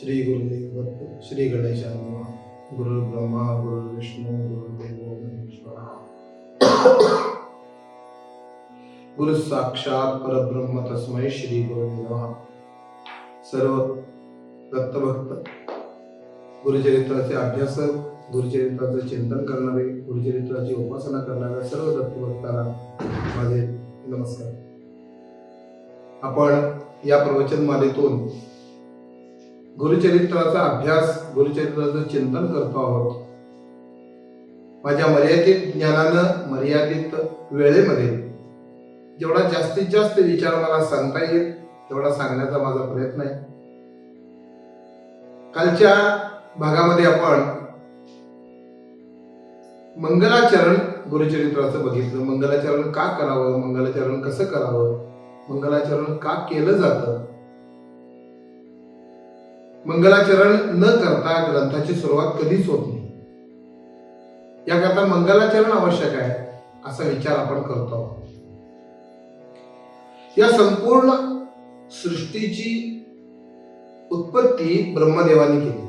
श्री गुरुदेव श्री गणेशाय गुरु ब्रह्मा गुरु विष्णू गुरुदेव महेश्वरा। गुरु साक्षात परब्रह्म तस्मै श्री गुरुदेव सर्व दत्तभक्त गुरुचरित्राचे अभ्यासक गुरुचरित्राचं चिंतन करणारे गुरुचरित्राची उपासना करणाऱ्या सर्व दत्तभक्तांना माझे नमस्कार. आपण या प्रवचन मालेतून गुरुचरित्राचा अभ्यास गुरुचरित्राचं चिंतन करतो आहोत. माझ्या मर्यादित ज्ञानानं मर्यादित वेळेमध्ये जेवढा जास्तीत जास्त विचार मला सांगता येईल तेवढा सांगण्याचा माझा प्रयत्न आहे. कालच्या भागामध्ये आपण मंगलाचरण गुरुचरित्राचं बघितलं. मंगलाचरण का करावं? मंगलाचरण कसं करावं? मंगलाचरण का केलं जातं? मंगलाचरण न करता ग्रंथाची सुरुवात कधीच होत नाही. याकरता मंगलाचरण आवश्यक आहे असा विचार आपण करतो. आहोत. या संपूर्ण सृष्टीची उत्पत्ती ब्रह्मदेवाने केली.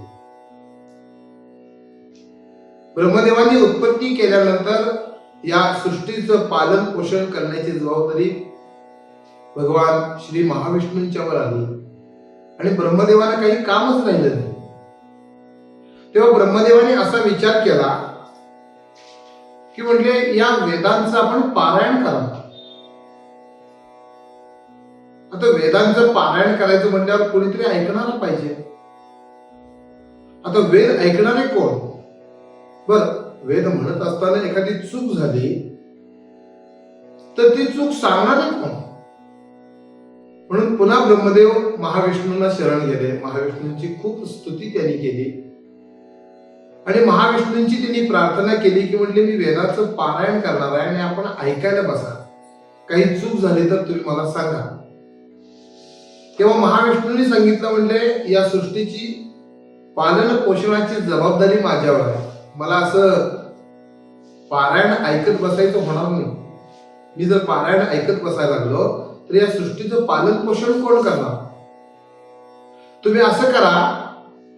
ब्रह्मदेवाने उत्पत्ती केल्यानंतर या सृष्टीचं पालन पोषण करण्याची जबाबदारी भगवान श्री महाविष्णूंच्यावर आली. आणि ब्रह्मदेवाला काही कामच राहिलं नाही. तेव्हा ब्रह्मदेवाने असा विचार केला की म्हणजे या वेदांचं आपण पारायण करावं आता वेदांचं पारायण करायचं म्हटल्यावर कोणीतरी ऐकणार पाहिजे. आता वेद ऐकणारे कोण? बर वेद म्हणत असताना एखादी चूक झाली तर ती चूक सांगणारे कोण? म्हणून पुन्हा ब्रह्मदेव महाविष्णूंना शरण गेले. महाविष्णूंची खूप स्तुती त्यांनी केली. आणि महाविष्णूंची त्यांनी प्रार्थना केली की म्हणले मी वेदाचं पारायण करणार आहे आणि आपण ऐकायला बसा. काही चूक झाली तर तुम्ही मला सांगा. तेव्हा महाविष्णूंनी सांगितलं म्हणले या सृष्टीची पालन पोषणाची जबाबदारी माझ्यावर आहे. मला असं पारायण ऐकत बसायचं होणार नाही. मी जर पारायण ऐकत बसायला लागलो तर या सृष्टीचं पालन पोषण कोण करणार? तुम्ही असं करा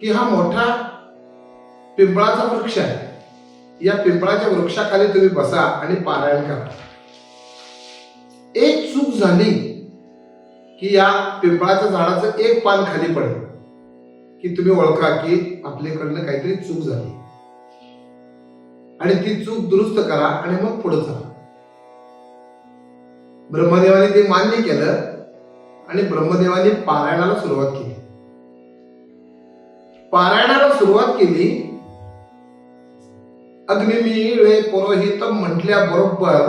की हा मोठा पिंपळाचा वृक्ष आहे. या पिंपळाच्या वृक्षाखाली तुम्ही बसा आणि पारायण करा. एक चूक झाली की या पिंपळाच्या झाडाचं एक पान खाली पडेल. की तुम्ही ओळखा की आपल्याकडनं काहीतरी चूक झाली. आणि ती चूक दुरुस्त करा आणि मग पुढे चला. ब्रह्मदेवाने ते मान्य केलं आणि ब्रह्मदेवाने पारायणाला सुरुवात केली. पारायणाला सुरुवात केली अग्निमीळे पुरोहित म्हटल्याबरोबर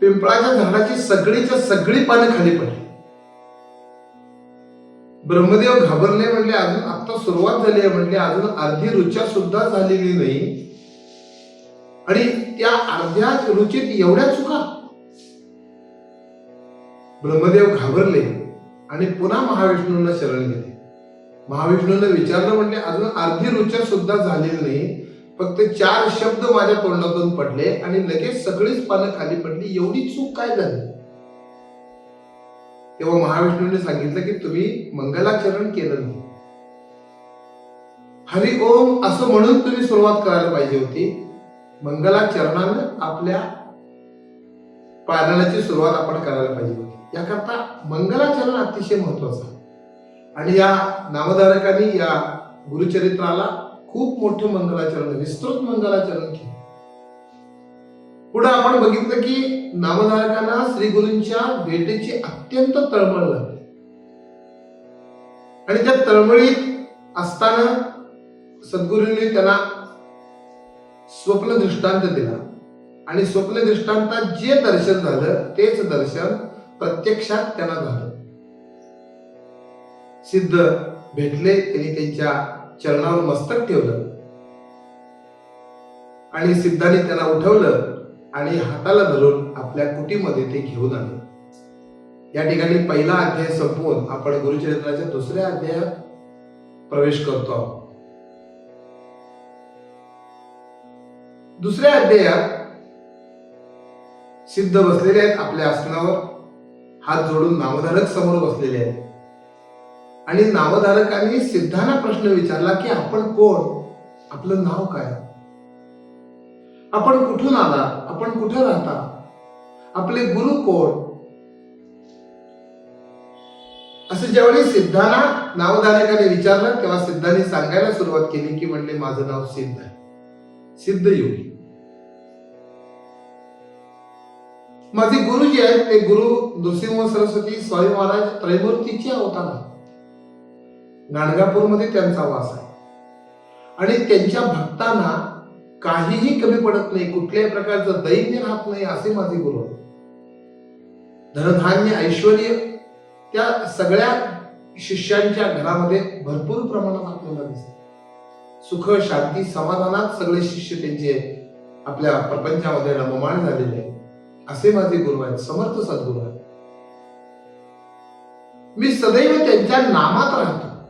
पिंपळाच्या झाडाची सगळीच्या सगळी पानं खाली पडली. ब्रह्मदेव घाबरले म्हणले अजून आता सुरुवात झाली आहे म्हणले अजून अर्धी रुचा सुद्धा झालेली नाही आणि त्या अर्ध्या रुचीत एवढ्या चुका ब्रह्मदेव घाबरले आणि पुन्हा महाविष्णूंना शरण गेले महाविष्णूंना विचारलं म्हणजे अजून अर्धी रुचा सुद्धा झालेली नाही. फक्त चार शब्द माझ्या तोंडातून पडले आणि लगेच सगळीच पानं खाली पडली. एवढी चूक काय झाली? तेव्हा महाविष्णूने सांगितलं की तुम्ही मंगलाचरण केलं नाही. हरि ओम असं म्हणून तुम्ही सुरुवात करायला पाहिजे होती. मंगलाचरणानं आपल्या पालनाची सुरुवात आपण करायला पाहिजे. याकरता मंगलाचरण अतिशय महत्वाचं आहे. आणि या नामधारकांनी या गुरुचरित्राला खूप मोठं मंगलाचरण विस्तृत मंगलाचरण केलं. पुढे आपण बघितलं की नामधारकांना श्री गुरूंच्या भेटीची अत्यंत तळमळ लागली. आणि त्या तळमळीत असताना सद्गुरूंनी त्यांना स्वप्न दृष्टांत दिला. आणि स्वप्न दृष्टांतात जे दर्शन झालं तेच दर्शन प्रत्यक्षात त्यांना झालं. सिद्ध भेटले त्यांनी त्यांच्या चरणावर मस्तक ठेवलं. आणि सिद्धाने त्यांना उठवलं आणि हाताला धरून आपल्या कुटीमध्ये ते घेऊन आले. या ठिकाणी पहिला अध्याय संपवून आपण गुरुचरित्राच्या दुसऱ्या अध्यायात प्रवेश करतो आहोत. दुसऱ्या अध्यायात सिद्ध बसलेले आहेत आपल्या आसनावर. हात जोडून नामधारक समोर बसलेले आहेत. आणि नावधारकांनी सिद्धांना प्रश्न विचारला की आपण कोण? आपलं नाव काय? आपण कुठून आला? आपण कुठे राहता? आपले गुरु कोण? असं ज्यावेळी सिद्धांना नावधारकाने विचारलं तेव्हा सिद्धांनी सांगायला सुरुवात केली की म्हणले माझं नाव सिद्ध आहे. सिद्ध योगी. माझे गुरु जे आहेत ते गुरु नृसिंह सरस्वती स्वामी महाराज त्रैमूर्तीचे अवतार आहे गाणगापूरमध्ये त्यांचा वास आहे. आणि त्यांच्या भक्तांना काहीही कमी पडत नाही कुठल्याही प्रकारचं दैन्य राहत नाही असे माझे गुरु धनधान्य ऐश्वर त्या सगळ्या शिष्यांच्या घरामध्ये भरपूर प्रमाणात आपल्याला दिसत सुख शांती समाधानात सगळे शिष्य त्यांचे आपल्या प्रपंचामध्ये रममाण झालेले आहेत. असे माझे गुरु आहेत समर्थ सद्गुरू आहेत. मी सदैव त्यांच्या नामात राहतो.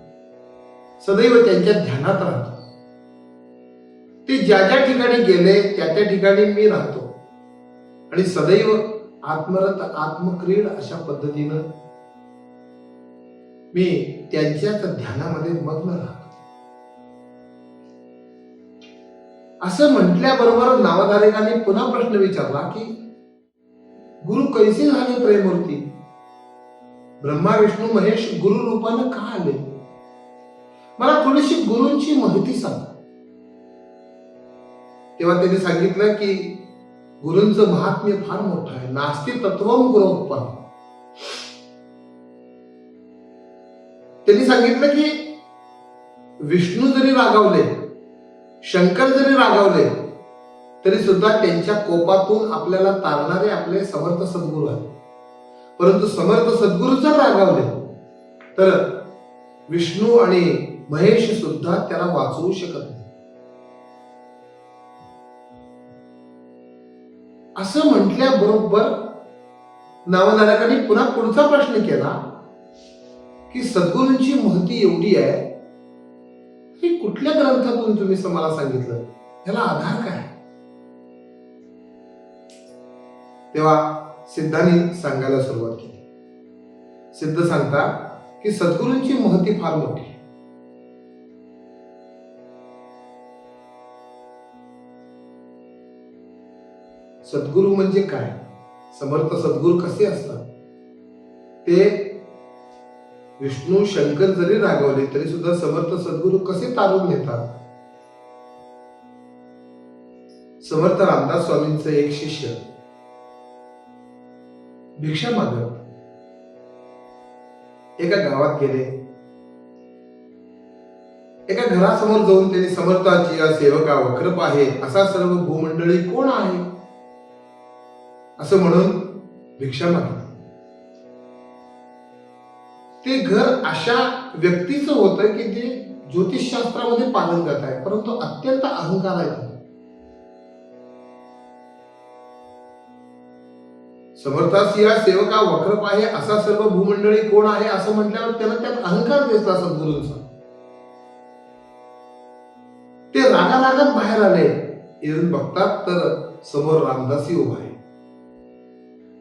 सदैव त्यांच्या ध्यानात राहतो. ते ज्या ज्या ठिकाणी गेले त्या त्या ठिकाणी मी राहतो. आणि सदैव आत्मरत आत्मक्रीड अशा पद्धतीनं मी त्यांच्याच ध्यानामध्ये मग्न राहतो. असं म्हटल्याबरोबर नावधारकांनी पुन्हा प्रश्न विचारला की गुरु कैसे झाले प्रेमूर्ती ब्रह्मा विष्णू महेश गुरु रूपानं का आले? मला थोडीशी गुरूंची माहिती सांग. तेव्हा त्यांनी सांगितलं की गुरूंचं महात्म्य फार मोठं आहे. नास्ती तत्व गुरोत्पन्न त्यांनी सांगितलं की विष्णू जरी रागावले शंकर जरी रागावले तरी सुद्धा त्यांच्या कोपातून आपल्याला तारणारे आपले समर्थ सद्गुरू आहेत. परंतु समर्थ सद्गुरू जर रागावले तर विष्णू आणि महेश सुद्धा त्याला वाचवू शकत नाही. असं म्हटल्याबरोबर नावनायकांनी पुन्हा पुढचा प्रश्न केला की सद्गुरूंची महती एवढी आहे की कुठल्या ग्रंथातून तुम्ही मला सांगितलं? त्याला आधार काय? तेव्हा सिद्धांनी सांगायला सुरुवात केली. सिद्ध सांगतात की सद्गुरूंची महती फार मोठी. सद्गुरू म्हणजे काय? समर्थ सद्गुरू कसे असतात? ते विष्णू शंकर जरी रागवले तरी सुद्धा समर्थ सद्गुरू कसे तारून घेतात? समर्थ रामदास स्वामींचं एक शिष्य भिक्षा मागत एका गावात गेले. एका घरासमोर जाऊन त्यांनी समर्थाची या सेवका वक्रप आहे असा सर्व भूमंडळी कोण आहे? असं म्हणून भिक्षा मागली. ते घर अशा व्यक्तीचं होतं की ते ज्योतिषशास्त्रामध्ये पालन करत आहे परंतु अत्यंत अहंकार आहे. समर्थास या सेवका वक्रप आहे असा सर्व भूमंडळी कोण आहे असं म्हटल्यावर त्याला त्यात अहंकार दिसला सद्गुरूंचा ते रागा रागात बाहेर आले. येऊन बघतात तर समोर रामदासी उभा आहे.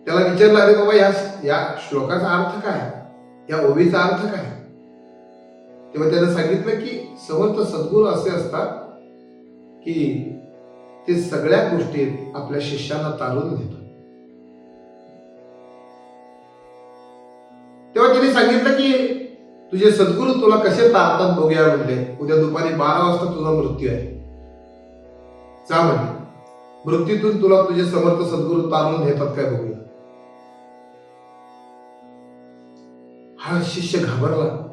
त्याला विचारलं अरे बाबा या या श्लोकाचा अर्थ काय? या ओवीचा अर्थ काय? तेव्हा त्याने सांगितलं की समर्थ सद्गुरू असे असतात की ते सगळ्या गोष्टीत आपल्या शिष्याला तारून देतात. सांगितलं की तुझे सद्गुरू तुला कसे तारतात बघूया म्हणले. उद्या दुपारी बारा वाजता तुझा मृत्यू आहे. जा म्हणले मृत्यूतून तुला तुझे समर्थ सद्गुरू तारून घेतात काय बघूया. हा शिष्य घाबरला.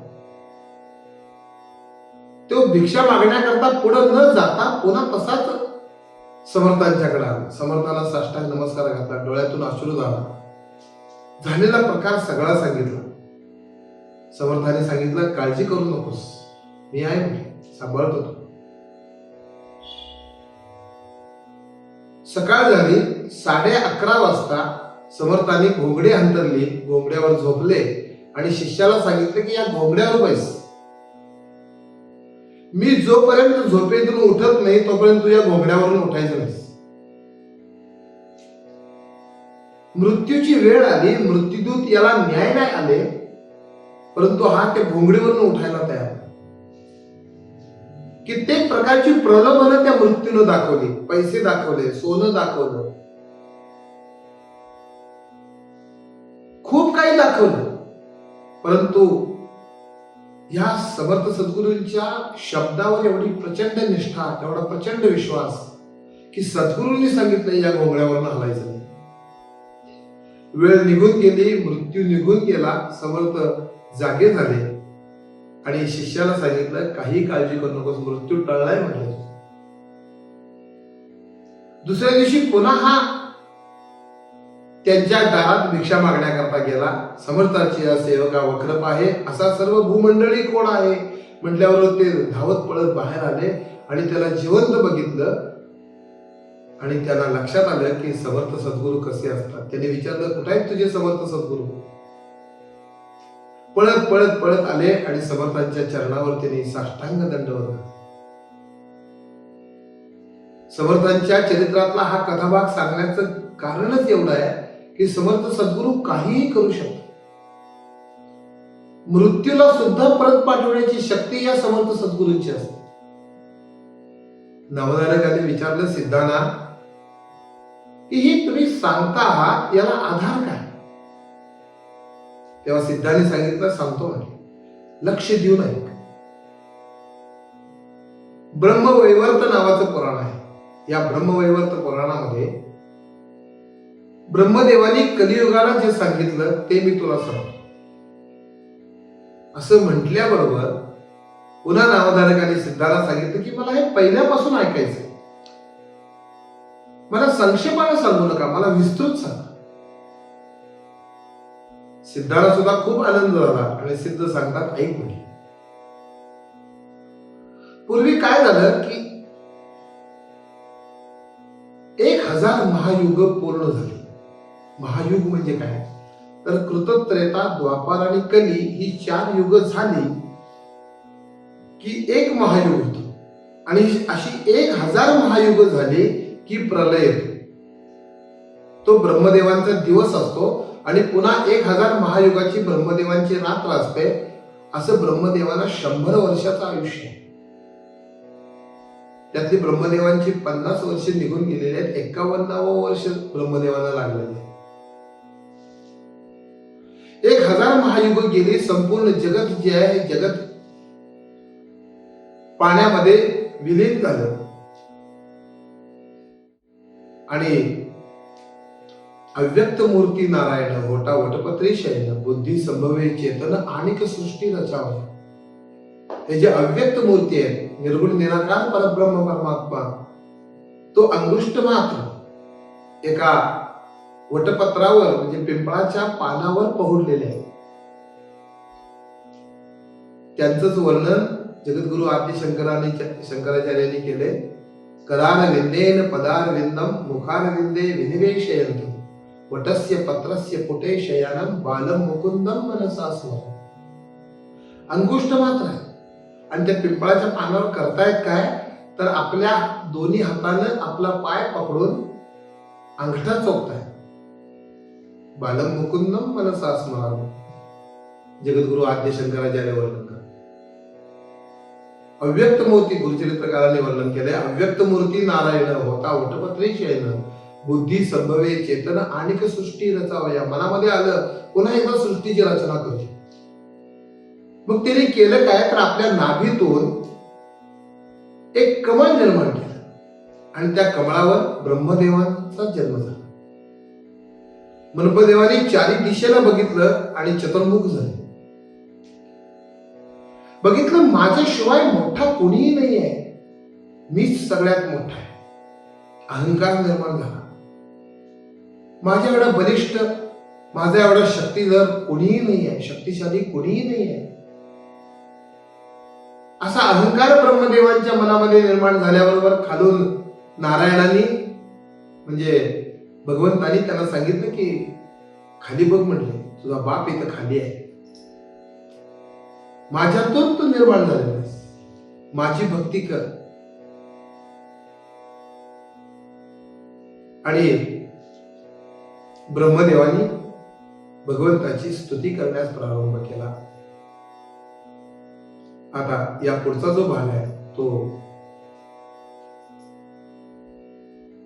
तो भिक्षा मागण्याकरता पुढे न जाता पुन्हा तसाच समर्थांच्याकडे आला. समर्थाला साष्टांग नमस्कार घातला. डोळ्यातून अश्रू झाला. झालेला प्रकार सगळा सांगितला. समर्थाने सांगितलं काळजी करू नकोस. मी आहे म्हणे सांभाळतो सकाळ झाली. साडे अकरा वाजता समर्थाने घोंगडी अंतरली घोंगड्यावर झोपले आणि शिष्याला सांगितलं की या घोंगड्यावर बैस. मी जोपर्यंत झोपेतून उठत नाही तोपर्यंत या घोंगड्यावरून उठायचं नाही मृत्यूची वेळ आली. मृत्यूदूत याला न्याय नाही आले. परंतु हा त्या भोंगडीवरून उठायला तयार कित्येक प्रकारची प्रलोभनं त्या मृत्यूनं दाखवली. पैसे दाखवले सोनं दाखवलं. खूप काही दाखवलं. परंतु या समर्थ सद्गुरूंच्या शब्दावर एवढी प्रचंड निष्ठा एवढा प्रचंड विश्वास की सद्गुरूंनी सांगितलं या घोंगड्यावरून हलायचं वेळ निघून गेली मृत्यू निघून गेला समर्थ जागे झाले. आणि शिष्याला सांगितलं काही काळजी करू नकोस मृत्यू टळलाय म्हटलं दुसऱ्या दिवशी पुन्हा हा त्यांच्या दारात भिक्षा मागण्याकरता गेला. समर्थाची सेवका वक्रप आहे असा सर्व भूमंडळी कोण आहे? म्हटल्यावर ते धावत पळत बाहेर आले आणि त्याला जिवंत बघितलं. आणि त्यांना लक्षात आलं की समर्थ सद्गुरू कसे असतात? त्यांनी विचारलं कुठे आहेत तुझे समर्थ सद्गुरू? पळत पळत पळत आले आणि समर्थांच्या चरणावर त्यांनी साष्टांग दंडवत समर्थांच्या चरित्रातला हा कथाभाग सांगण्याचं कारणच एवढं आहे की समर्थ सद्गुरू काहीही करू शकतो मृत्यूला सुद्धा परत पाठवण्याची शक्ती या समर्थ सद्गुरूंची असते. नवनायकाने विचारलं सिद्धांना की ही तुम्ही सांगता आहात याला आधार काय? तेव्हा सिद्धाने सांगितलं सांगतो म्हणे. लक्ष देऊ नये ब्रह्मवैवर्त नावाचं पुराण आहे. या ब्रह्मवैवर्त पुराणामध्ये ब्रह्मदेवाने कलियुगाला जे सांगितलं ते मी तुला सांगतो. असं म्हटल्याबरोबर पुन्हा नामधारकाने सिद्धाला सांगितलं की मला हे पहिल्यापासून ऐकायचं मला संक्षेपानं सांगू नका मला विस्तृत सांगा. सिद्धाला सुद्धा खूप आनंद झाला. आणि सिद्ध सांगतात ऐक म्हणे. पूर्वी काय झालं की एक हजार महायुग पूर्ण झाले. महायुग म्हणजे काय? तर कृतत्रेता द्वापार आणि कली ही चार युग झाली की एक महायुग होतो. आणि अशी एक हजार महायुग झाले की प्रलय तो ब्रह्मदेवांचा दिवस असतो. आणि पुन्हा एक हजार महायुगाची ब्रह्मदेवांची रात्र असते असं ब्रह्मदेवाला शंभर वर्षाचं आयुष्य आहे. त्यातली ब्रह्मदेवांची पन्नास वर्ष निघून गेलेली आहेत एकावन्नावं वर्ष ब्रह्मदेवाला लागलेले आहे एक हजार महायुग गेली संपूर्ण जगत जे आहे हे जगत पाण्यामध्ये विलीन झालं. आणि अव्यक्त मूर्ती नारायण होटा वटपत्री शयन बुद्धी संभवे चेतन आणि सृष्टी रचाव. हे जे अव्यक्त मूर्ती आहेत निर्गुण निराकार परब्रह्म परमात्मा तो अंगुष्ट मात्र एका वटपत्रावर म्हणजे पिंपळाच्या पानावर पहुडलेले आहे त्यांचंच वर्णन जगद्गुरु आद्य शंकराने शंकराचार्यांनी केले करार विंदेन पदार विंदम मुखार विंदे विनिवेशयंत वटस्य पत्रस्य पुटे शयानं बालम मुकुंदम मनसा स्मरण अंगुष्ट मात्र आहे. आणि त्या पिंपळाच्या पानावर करतायत काय? तर आपल्या दोन्ही हातानं आपला पाय पकडून अंगठा चोखताय बालम मुकुंदम मनसा स्मरण जगद्गुरु आद्य शंकराचार्य वर्णन करतात अव्यक्त मूर्ती गुरुचरित्रकाराने वर्णन केले अव्यक्त मूर्ती नारायण होता वटपत्री शयन बुद्धी संभवे चेतन आणि सृष्टी रचावया मनामध्ये आलं पुन्हा एकदा सृष्टीची रचना करूया मग त्याने केलं काय? तर आपल्या नाभीतून एक कमळ निर्माण केलं. आणि त्या कमळावर ब्रह्मदेवांचा जन्म झाला. ब्रह्मदेवाने चारी दिशेला बघितलं आणि चतुर्मुख झाले. बघितलं माझ्याशिवाय मोठा कोणीही नाही आहे मीच सगळ्यात मोठा आहे. अहंकार निर्माण झाला. माझ्या एवढा बलिष्ठ माझा एवढा शक्तीधर कोणीही नाही आहे शक्तिशाली कोणीही नाही आहे असा अहंकार ब्रह्मदेवांच्या मनामध्ये निर्माण झाल्याबरोबर खालून नारायणांनी म्हणजे भगवंतानी त्यांना सांगितलं की खाली बघ म्हटले तुझा बाप इथं खाली आहे. माझ्यातून तू निर्माण झालेला माझी भक्ती कर. आणि ब्रह्मदेवानी भगवंताची स्तुती करण्यास प्रारंभ केला. आता या पुढचा जो भाग आहे तो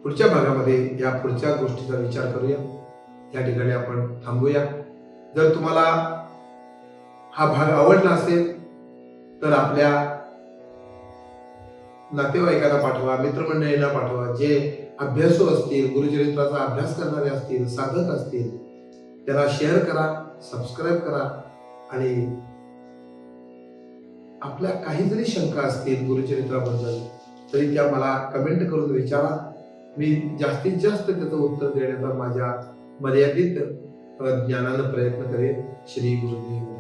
पुढच्या भागामध्ये या पुढच्या गोष्टीचा विचार करूया. या ठिकाणी आपण थांबूया. जर तुम्हाला हा भाग आवडला असेल तर आपल्या नातेवाईकाला पाठवा मित्रमंडळीला पाठवा जे अभ्यासू असतील गुरुचरित्राचा अभ्यास करणारे असतील साधक असतील त्याला शेअर करा सबस्क्राईब करा आणि आपल्या काही जरी शंका असतील गुरुचरित्राबद्दल तरी त्या मला कमेंट करून विचारा. मी जास्तीत जास्त त्याचं उत्तर देण्याचा माझ्या मर्यादित ज्ञानानं प्रयत्न करेन. श्री गुरुदेव.